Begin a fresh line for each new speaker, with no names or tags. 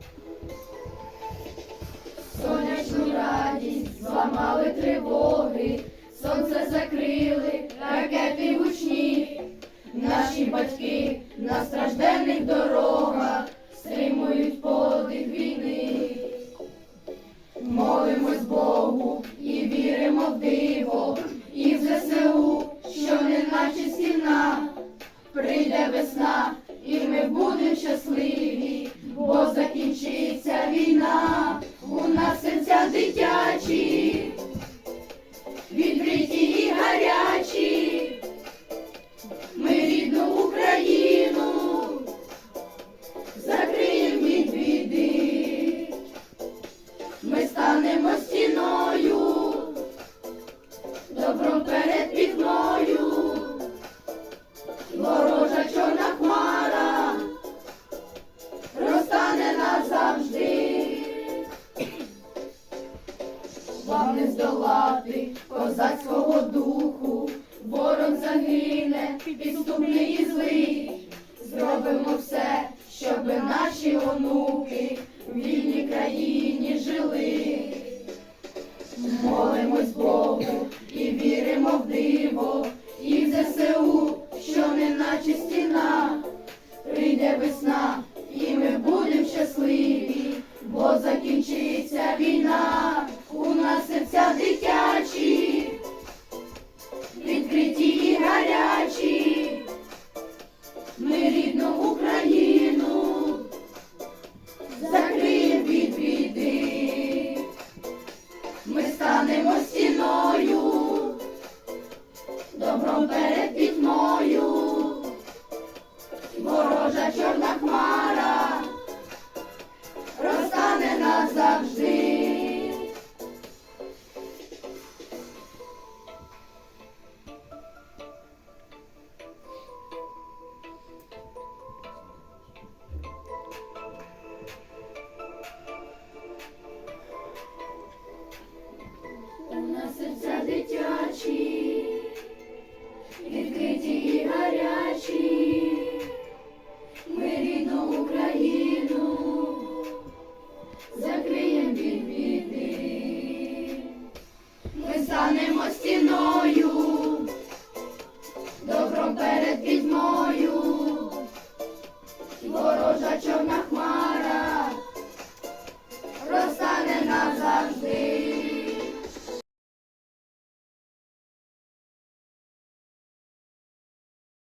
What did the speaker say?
Thank you. Відкриті і гарячі. Ми рідну Україну закриємо від біди. Ми станемо стіною, добром перед Вам не здолати козацького духу, ворог загине, підступний і злий. Зробимо все, щоб наші онуки в вільній країні жили. Молимось Богу і віримо в диво, і в ЗСУ, що не наче стіна. Прийде весна, і ми будемо щасливі, бо закінчиться війна, у нас серця дитячі, Україну, закриєм від біди, ми станемо стіною, добро перед відьмою, ворожа чорна.